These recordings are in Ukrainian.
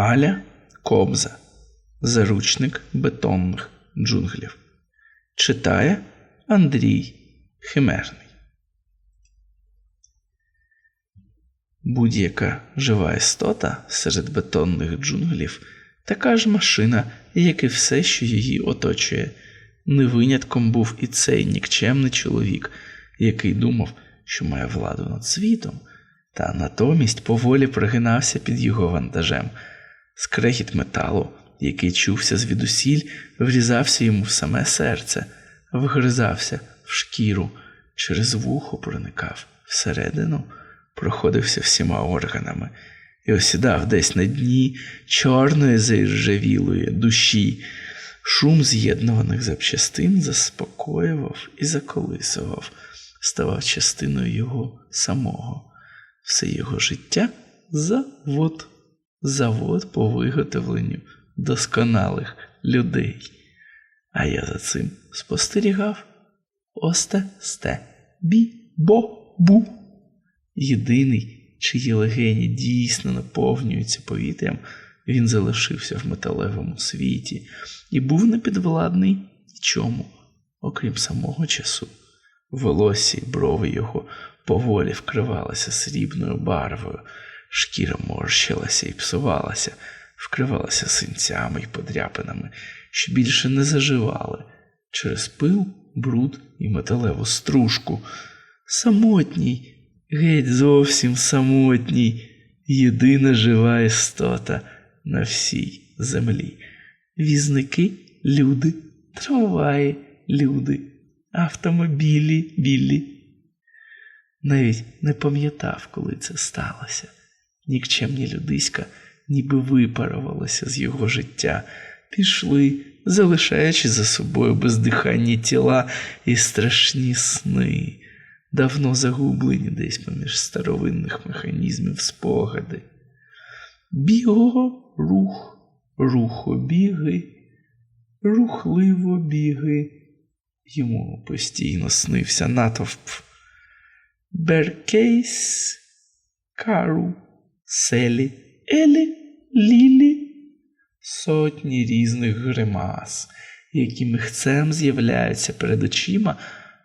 Аля Кобза. Заручник бетонних джунглів. Читає Андрій Химерний. Будь-яка жива істота серед бетонних джунглів така ж машина, як і все, що її оточує. Не винятком був і цей нікчемний чоловік, який думав, що має владу над світом, та натомість поволі пригинався під його вантажем. Скрехіт металу, який чувся звідусіль, врізався йому в саме серце, вгризався в шкіру, через вухо проникав всередину, проходився всіма органами і осідав десь на дні чорної заіржавілої душі. Шум з'єднуваних запчастин заспокоював і заколисував, ставав частиною його самого, все його життя завод, завод по виготовленню досконалих людей. А я за цим спостерігав осте сте бі бо бу. Єдиний, чиї легені дійсно наповнюються повітрям, він залишився в металевому світі і був непідвладний нічому, окрім самого часу. Волосся й брови його поволі вкривалися срібною барвою, шкіра морщилася і псувалася, вкривалася синцями й подряпинами, що більше не заживали через пил, бруд і металеву стружку. Самотній, геть зовсім самотній, єдина жива істота на всій землі. Візники люди, трамваї люди, автомобілі білі. Навіть не пам'ятав, коли це сталося. Нікчемні людиська ніби випарувалося з його життя, пішли, залишаючи за собою бездиханні тіла і страшні сни, давно загублені десь поміж старовинних механізмів спогади. Біго рух, рухобіги, рухливо біги. Йому постійно снився натовп. Беркейс, кару, селі, елі, лілі, сотні різних гримас, які михцем з'являються перед очима,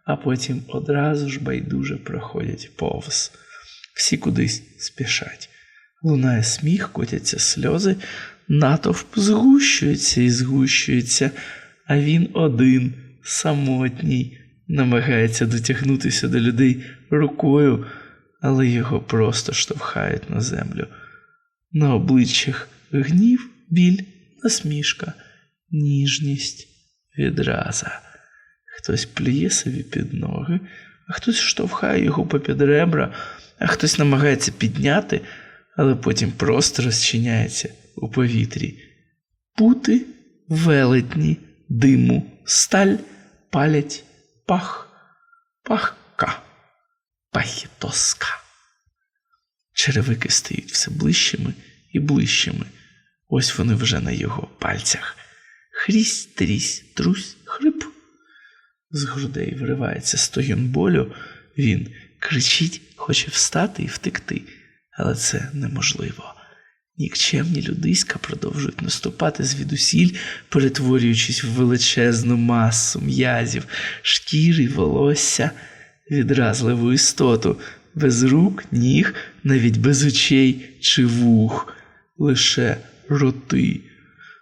а потім одразу ж байдуже проходять повз. Всі кудись спішать. Лунає сміх, котяться сльози, натовп згущується і згущується, а він один, самотній, намагається дотягнутися до людей рукою, але його просто штовхають на землю. На обличчях гнів, біль, насмішка, ніжність, відраза. Хтось плює собі під ноги, а хтось штовхає його попід ребра, а хтось намагається підняти, але потім просто розчиняється у повітрі. Пути велетні, диму, сталь палять пах, пахка, пахітоска. Черевики стають все ближчими і ближчими. Ось вони вже на його пальцях. Хрісь, трісь, трусь, хрип. З грудей виривається стогін болю. Він кричить, хоче встати і втекти, але це неможливо. Нікчемні людиська продовжують наступати звідусіль, перетворюючись в величезну масу м'язів, шкіри, волосся, відразливу істоту, без рук, ніг, навіть без очей чи вух, лише роти,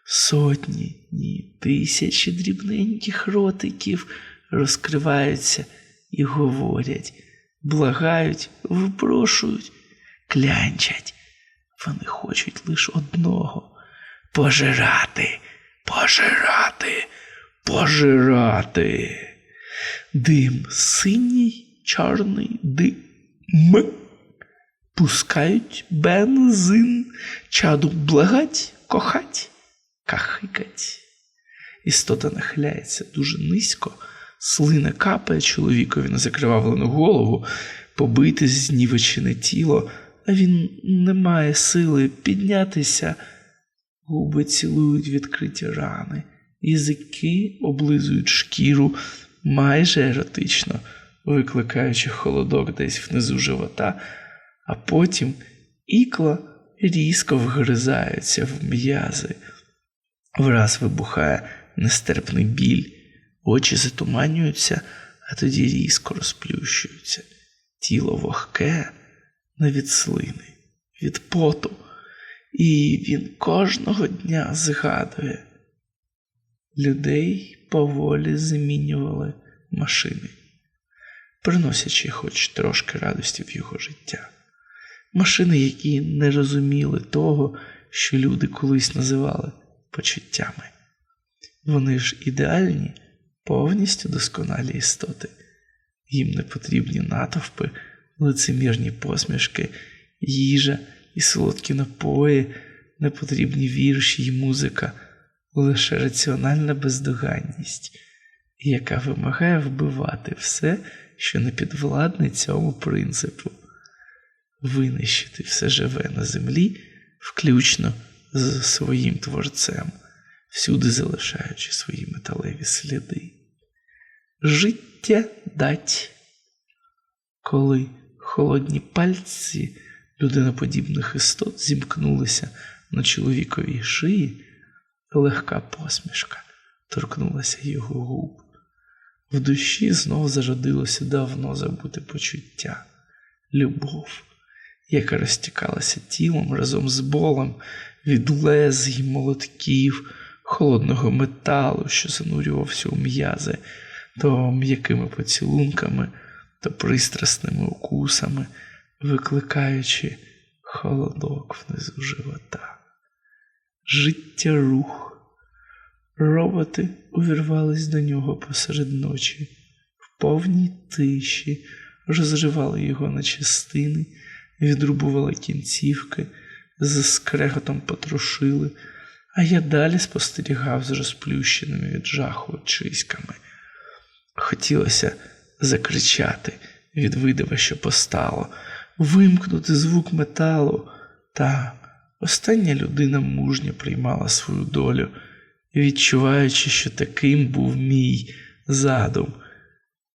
сотні, ні, тисячі дрібненьких ротиків розкриваються і говорять, благають, випрошують, клянчать. Вони хочуть лише одного пожирати, пожирати, пожирати. Дим синій, чорний дим. Пускають бензин, чаду благать, кохать, кахикать. Істота нахиляється дуже низько, слина капає чоловікові на закривавлену голову, побите знівечене тіло а він не має сили піднятися, губи цілують відкриті рани, язики облизують шкіру майже еротично, викликаючи холодок десь внизу живота, а потім ікла різко вгризаються в м'язи. Враз вибухає нестерпний біль, очі затуманюються, а тоді різко розплющуються. Тіло вогке, не від слини, від поту, і він кожного дня згадує. Людей поволі замінювали машини, приносячи хоч трошки радості в його життя. Машини, які не розуміли того, що люди колись називали почуттями. Вони ж ідеальні, повністю досконалі істоти. Їм не потрібні натовпи, лицемірні посмішки, їжа і солодкі напої, не потрібні вірші й музика, лише раціональна бездоганність, яка вимагає вбивати все, що не підвладне цьому принципу, винищити все живе на землі, включно з своїм творцем, всюди залишаючи свої металеві сліди. Життя дать, коли холодні пальці людиноподібних істот зімкнулися на чоловіковій шиї, легка посмішка торкнулася його губ. В душі знов зародилося давно забуте почуття, любов, яка розтікалася тілом разом з болем від лез й молотків, холодного металу, що занурювався у м'язи, то м'якими поцілунками, то пристрасними укусами, викликаючи холодок внизу живота. Життя рух. Роботи увірвались до нього посеред ночі, в повній тиші, розривали його на частини, відрубували кінцівки, з скреготом потрушили, а я далі спостерігав з розплющеними від жаху очиськами. Хотілося закричати від видива, що постало, вимкнути звук металу, та остання людина мужньо приймала свою долю відчуваючи, що таким був мій задум.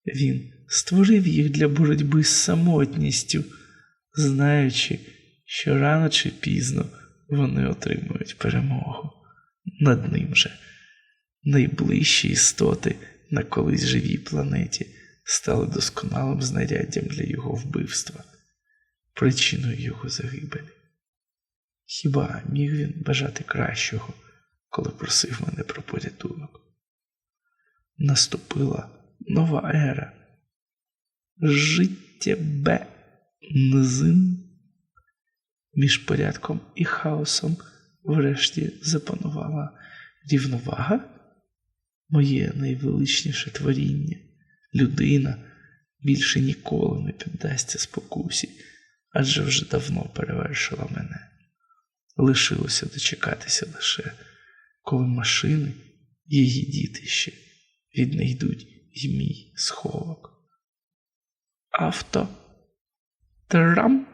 Він створив їх для боротьби з самотністю, знаючи, що рано чи пізно вони отримують перемогу над ним же. Найближчі істоти на колись живій планеті стали досконалим знаряддям для його вбивства, причиною його загибелі. Хіба міг він бажати кращого? коли просив мене про порятунок. Наступила нова ера. Життя Б низин між порядком і хаосом врешті запанувала рівновага, моє найвеличніше творіння, людина більше ніколи не піддасться спокусі, адже вже давно перевершила мене. Лишилося дочекатися лише коли машини, її діти ще віднайдуть і мій сховок. Авто. Трам.